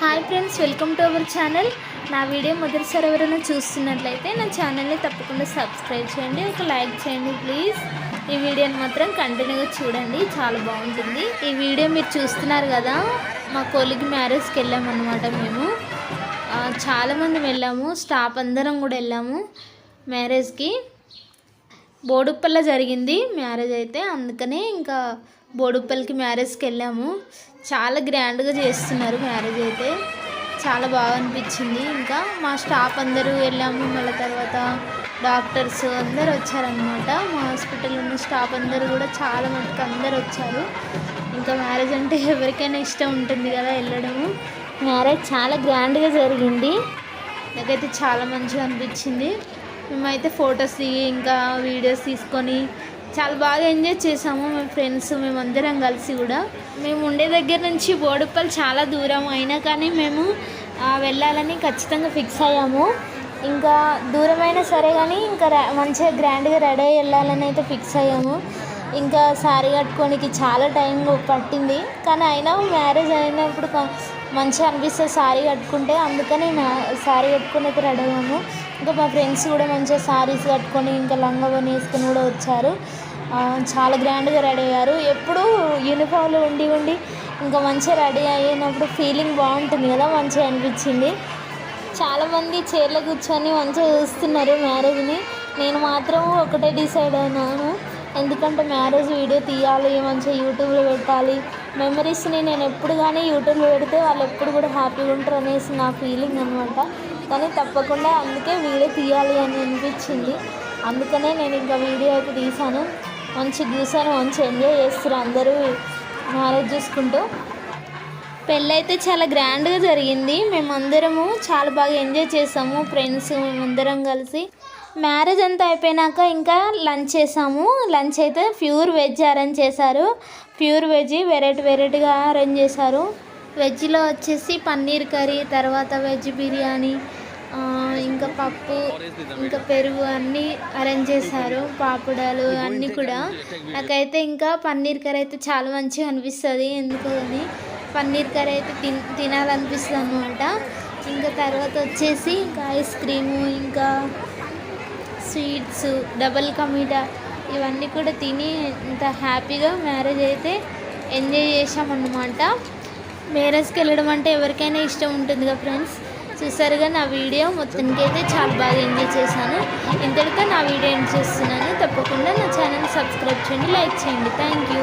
Hi friends welcome to our channel. నా video మొదటిసారి ఎవరైనా చూస్తున్నట్లయితే నా ఛానల్ని తప్పకుండా సబ్స్క్రైబ్ చేయండి ఒక లైక్ చేయండి ప్లీజ్. ఈ వీడియోని మాత్రం కంటిన్యూగా చూడండి చాలా బాగుంటుంది. ఈ వీడియో మీరు చూస్తున్నారు కదా మా కొలికి మ్యారేజ్కి వెళ్ళామన్నమాట మేము. చాలామంది వెళ్ళాము స్టాఫ్ అందరం కూడా వెళ్ళాము మ్యారేజ్కి బోడుప్పల్లో జరిగింది మ్యారేజ్ అయితే. అందుకనే ఇంకా బోడుప్పల్కి మ్యారేజ్కి వెళ్ళాము చాలా గ్రాండ్గా చేస్తున్నారు మ్యారేజ్ అయితే. చాలా బాగా అనిపించింది. ఇంకా మా స్టాఫ్ అందరూ వెళ్ళాము. మళ్ళీ తర్వాత డాక్టర్స్ అందరు వచ్చారనమాట మా హాస్పిటల్ ఉన్న స్టాఫ్ అందరూ కూడా చాలా మటుకు అందరు వచ్చారు. ఇంకా మ్యారేజ్ అంటే ఎవరికైనా ఇష్టం ఉంటుంది కదా వెళ్ళడము. మ్యారేజ్ చాలా గ్రాండ్గా జరిగింది. నాకైతే చాలా మంచిగా అనిపించింది. మేమైతే ఫొటోస్ దిగి ఇంకా వీడియోస్ తీసుకొని చాలా బాగా ఎంజాయ్ చేసాము మేము ఫ్రెండ్స్ మేమందరం కలిసి కూడా. మేము ఉండే దగ్గర నుంచి బోడుప్పల్ చాలా దూరం అయినా కానీ మేము వెళ్ళాలని ఖచ్చితంగా ఫిక్స్ అయ్యాము. ఇంకా దూరమైనా సరే కానీ ఇంకా మంచిగా గ్రాండ్గా రెడీ అయ్యి వెళ్ళాలని అయితే ఫిక్స్ అయ్యాము. ఇంకా శారీ కట్టుకోనికి చాలా టైం పట్టింది. కానీ అయినా మ్యారేజ్ అయినప్పుడు మంచిగా అనిపిస్తుంది శారీ కట్టుకుంటే. అందుకని నా శారీ కట్టుకుని అయితే రెడీ అయ్యాము. ఇంకా మా ఫ్రెండ్స్ కూడా మంచిగా శారీస్ కట్టుకొని ఇంకా లంగా వేసుకొని కూడా వచ్చారు. చాలా గ్రాండ్గా రెడీ అయ్యారు. ఎప్పుడు యూనిఫామ్లో ఉండి ఉండి ఇంకా మంచిగా రెడీ అయినప్పుడు ఫీలింగ్ బాగుంటుంది కదా మంచిగా అనిపించింది. చాలామంది చైర్లో కూర్చొని మంచిగా చూస్తున్నారు మ్యారేజ్ని. నేను మాత్రం ఒకటే డిసైడ్ అయినాను. ఎందుకంటే మ్యారేజ్ వీడియో తీయాలి మంచిగా యూట్యూబ్లో పెట్టాలి. మెమరీస్ని నేను ఎప్పుడు కానీ యూట్యూబ్లో పెడితే వాళ్ళు ఎప్పుడు కూడా హ్యాపీగా ఉంటారు అనేసి నా ఫీలింగ్ అనమాట కానీ తప్పకుండా అందుకే వీడియో తీయాలి అని అనిపించింది. అందుకనే నేను ఇంకా వీడియో అయితే తీశాను. మంచి గీసాను మంచి ఎంజాయ్ చేస్తారు అందరూ మ్యారేజ్ చేసుకుంటూ. పెళ్ళి అయితే చాలా గ్రాండ్గా జరిగింది. మేమందరము చాలా బాగా ఎంజాయ్ చేసాము. ఫ్రెండ్స్ మేమందరం కలిసి మ్యారేజ్ అంతా అయిపోయినాక ఇంకా లంచ్ చేసాము. లంచ్ అయితే ప్యూర్ వెజ్ అరేంజ్ చేశారు. ప్యూర్ వెజ్ వెరైటీ వెరైటీగా అరేంజ్ చేశారు. వెజ్లో వచ్చేసి పన్నీర్ కర్రీ తర్వాత వెజ్ బిర్యానీ ఇంకా పప్పు ఇంకా పెరుగు అన్నీ అరేంజ్ చేశారు పాపడాలు అన్నీ కూడా. నాకైతే ఇంకా పన్నీర్ కర్రీ అయితే చాలా మంచిగా అనిపిస్తుంది ఎందుకు అని. పన్నీర్ కర్రీ అయితే తిన్ తినాలనిపిస్తుంది అనమాట ఇంకా తర్వాత వచ్చేసి ఇంకా ఐస్ క్రీము ఇంకా స్వీట్స్ డబల్ కమీటా ఇవన్నీ కూడా తిని ఇంత హ్యాపీగా మ్యారేజ్ అయితే ఎంజాయ్ చేసామన్నమాట మ్యారేజ్కి వెళ్ళడం అంటే ఎవరికైనా ఇష్టం ఉంటుంది కదా ఫ్రెండ్స్ చూసారుగా నా వీడియో మొత్తానికి అయితే చాలా బాగా ఎంజాయ్ చేశాను. ఇంతటితో నా వీడియో ఎండ్ చేస్తున్నాను. తప్పకుండా నా ఛానల్ సబ్స్క్రైబ్ చేయండి లైక్ చేయండి. Thank you